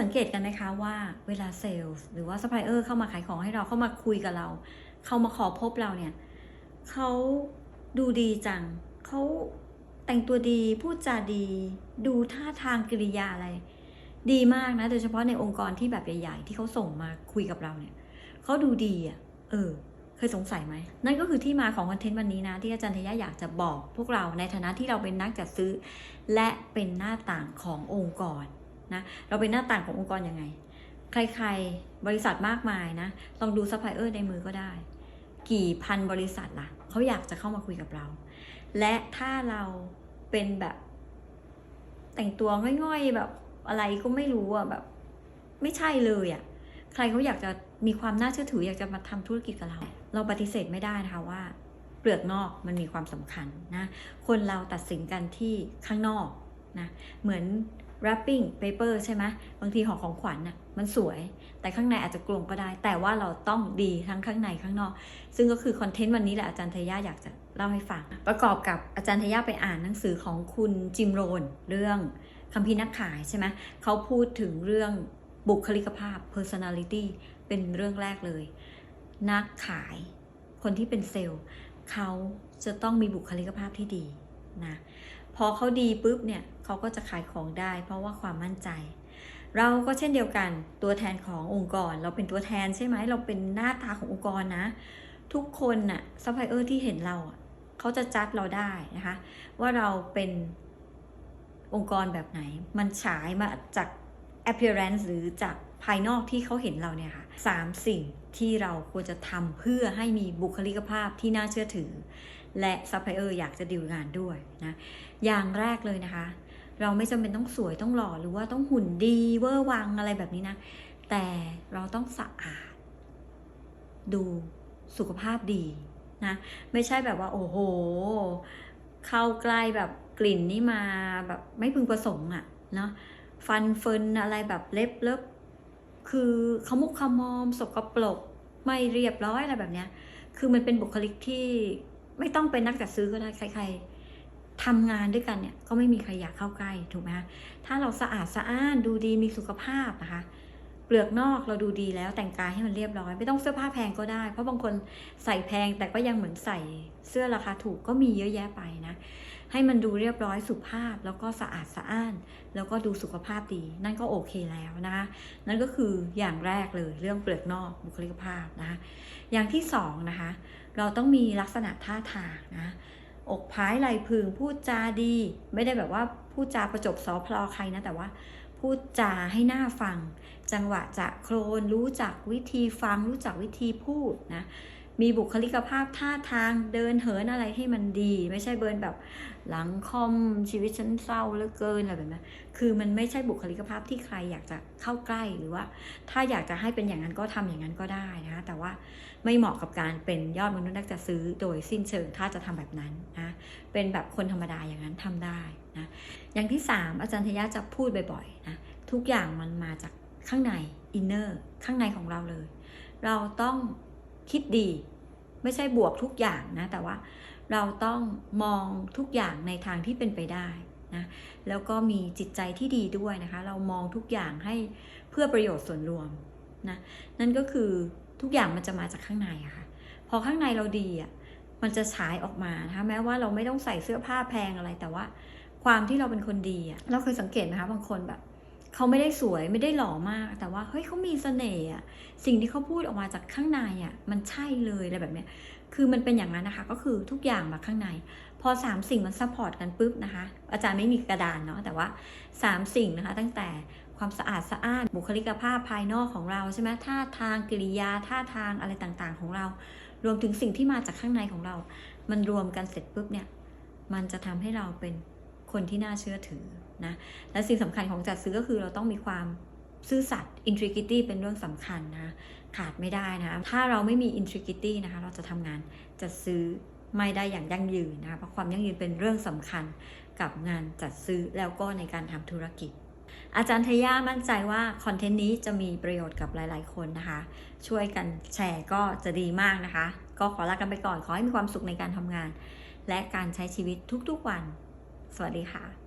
สังเกตกันไหมคะว่าเวลาเซลล์หรือว่าซัพพลายเออร์เข้ามาขายของให้เราเข้ามาคุยกับเรา เข้ามาขอพบเราเนี่ยเขาดูดีจังเขาแต่งตัวดีพูดจาดี ดูท่าทางกิริยาอะไร ดีมากนะโดยเฉพาะในองค์กรที่แบบใหญ่ ๆ ที่เขาส่งมาคุยกับเราเนี่ยเขาดูดีอะเออ เคยสงสัยไหม นั่นก็คือที่มาของคอนเทนต์วันนี้นะ ที่อาจารย์ทยะอยากจะบอกพวกเราในฐานะที่เราเป็นนักจัดซื้อ และเป็นหน้าต่างขององค์กร นะเราเป็นหน้าต่างขององค์กรยังไง ใครๆ บริษัทมากมายนะลองดูซัพพลายเออร์ในมือก็ได้ กี่พันบริษัทล่ะเขาอยากจะเข้ามาคุยกับเรา และถ้าเราเป็นแบบแต่งตัวง่อยๆแบบอะไรก็ไม่รู้อะแบบ ไม่ใช่เลยอะใครเขาอยากจะมีความน่าเชื่อถืออยากจะมาทำธุรกิจกับเรา เราปฏิเสธไม่ได้นะคะว่า เปลือกนอกมันมีความสำคัญนะ คนเราตัดสินกันที่ข้างนอกนะ เหมือน wrapping paper ใช่ไหมบางทีห่อของขวัญน่ะมันสวย แต่ข้างในอาจจะกลวงก็ได้ แต่ว่าเราต้องดีทั้งข้างในข้างนอก ซึ่งก็คือคอนเทนต์วันนี้แหละอาจารย์เทย่าอยากจะเล่าให้ฟัง ประกอบกับอาจารย์เทย่าไปอ่านหนังสือของคุณจิมโรน เรื่องคัมภีนักขายใช่ไหมเขาพูดถึงเรื่องบุคลิกภาพ personality เป็นเรื่องแรกเลย นักขาย คนที่เป็นเซลล์เขาจะต้องมีบุคลิกภาพที่ดีนะ พอเขาดีปุ๊บเนี่ยเขาก็จะขายของได้ เพราะว่าความมั่นใจ เราก็เช่นเดียวกันตัวแทนขององค์กร เราเป็นตัวแทนใช่ไหมเราเป็นหน้าตาขององค์กรนะ ทุกคนน่ะซัพพลายเออร์ที่เห็นเราเขาจะจัดเราได้นะคะว่าเราเป็นองค์กรแบบไหน มันฉายมาจาก appearance หรือจากภายนอกที่เขาเห็นเราเนี่ยค่ะสามสิ่งที่เราควรจะทำเพื่อให้มีบุคลิกภาพที่น่าเชื่อถือ และซัพพลายเออร์อยากจะดีลงานด้วยนะ อย่างแรกเลยนะคะ เราไม่จำเป็นต้องสวยต้องหล่อหรือว่าต้องหุ่นดีเวอร์วังอะไรแบบนี้นะ แต่เราต้องสะอาด ดูสุขภาพดีนะ ไม่ใช่แบบว่า โอ้โห เข้าใกล้แบบกลิ่นนี่มาแบบไม่พึงประสงค์อะเนาะฟันเฟินอะไรแบบเล็บเล็บคือขมุกขมอมสกปรกไม่เรียบร้อยอะไรแบบเนี้ย คือมันเป็นบุคลิกที่ ไม่ต้องเป็นนักจัดซื้อก็ได้ใคร ๆทำงานด้วยกันเนี่ย ก็ไม่มีใครอยากเข้าใกล้ถูกไหมคะถ้าเราสะอาดสะอ้านดูดีมีสุขภาพนะคะ เปลือกนอกเราดูดีแล้วแต่งกายให้มันเรียบร้อย ไม่ต้องเสื้อผ้าแพงก็ได้ เพราะบางคนใส่แพงแต่ก็ยังเหมือนใส่เสื้อราคาถูกก็มีเยอะแยะไปนะ ให้มันดูเรียบร้อยสุภาพแล้วก็สะอาดสะอ้าน แล้วก็ดูสุขภาพดี นั่นก็โอเคแล้วนะคะนั่นก็คืออย่างแรกเลยเรื่องเปลือกนอกบุคลิกภาพนะคะอย่างที่สองนะคะ เราต้องมีลักษณะท่าทางนะอกพายไหลพึงพูดจาดี ไม่ได้แบบว่าพูดจาประจบซอพลอใครนะแต่ว่าพูดจาให้หน่าฟัง จังหวะจะโครนรู้จักวิธีฟัง รู้จักวิธีพูดนะ มีบุคลิกภาพท่าทางเดินเหินอะไรให้มันดี ไม่ใช่เบิร์นแบบหลังคอมชีวิตฉันเศร้าเหลือเกินอะไรแบบนั้นคือมันไม่ใช่บุคลิกภาพที่ใครอยากจะเข้าใกล้หรือว่า ถ้าอยากจะให้เป็นอย่างนั้นก็ทำอย่างนั้นก็ได้นะคะแต่ว่าไม่เหมาะกับการเป็นยอดมนุษย์นักจะซื้อโดยสิ้นเชิงถ้าจะทำแบบนั้นนะเป็นแบบคนธรรมดาอย่างนั้นทำได้นะอย่างที่ 3 อาจารย์ทยะจะพูดบ่อยๆนะทุกอย่างมันมาจากข้างในอินเนอร์ข้างในของเราเลย เราต้อง คิดดี ไม่ใช่บวกทุกอย่างนะ แต่ว่าเราต้องมองทุกอย่างในทางที่เป็นไปได้นะแล้วก็มีจิตใจที่ดีด้วยนะคะ เรามองทุกอย่างให้เพื่อประโยชน์ส่วนรวมนะนั่นก็คือทุกอย่างมันจะมาจากข้างในอะค่ะ พอข้างในเราดีอะมันจะฉายออกมานะคะแม้ว่าเราไม่ต้องใส่เสื้อผ้าแพงอะไรแต่ว่า ความที่เราเป็นคนดีอะเราเคยสังเกตไหมคะบางคนแบบ เขาไม่ได้สวยไม่ได้หล่อมาก แต่ว่าเฮ้ยเขามีเสน่ห์อะสิ่งที่เขาพูดออกมาจากข้างในอะมันใช่เลยอะไรแบบเนี้ยคือมันเป็นอย่างนั้นนะคะ ก็คือทุกอย่างมาข้างใน พอ 3 สิ่งมันซัพพอร์ตกันปุ๊บนะคะ อาจารย์ไม่มีกระดานเนาะแต่ว่า 3 สิ่งนะคะ ตั้งแต่ความสะอาดสะอ้านบุคลิกภาพภายนอกของเราใช่ไหมท่าทางกิริยาท่าทางอะไรต่างๆ ของเรา รวมถึงสิ่งที่มาจากข้างในของเรา มันรวมกันเสร็จปุ๊บเนี่ย มันจะทำให้เราเป็น คนที่น่าเชื่อถือนะ และสิ่งสำคัญของจัดซื้อก็คือเราต้องมีความซื่อสัตย์ integrity เป็นเรื่องสำคัญนะขาดไม่ได้นะคะถ้าเราไม่มี integrity นะคะ เราจะทำงานจัดซื้อไม่ได้อย่างยั่งยืนนะคะเพราะความยั่งยืนเป็นเรื่องสำคัญกับงานจัดซื้อแล้วก็ในการทำธุรกิจ อาจารย์ทย่ามั่นใจว่าคอนเทนต์นี้จะมีประโยชน์กับหลาย ๆ คนนะคะ ช่วยกันแชร์ก็จะดีมากนะคะ ก็ขอลากันไปก่อน ขอให้มีความสุขในการทำงาน และการใช้ชีวิตทุก ๆ วัน สวัสดีค่ะ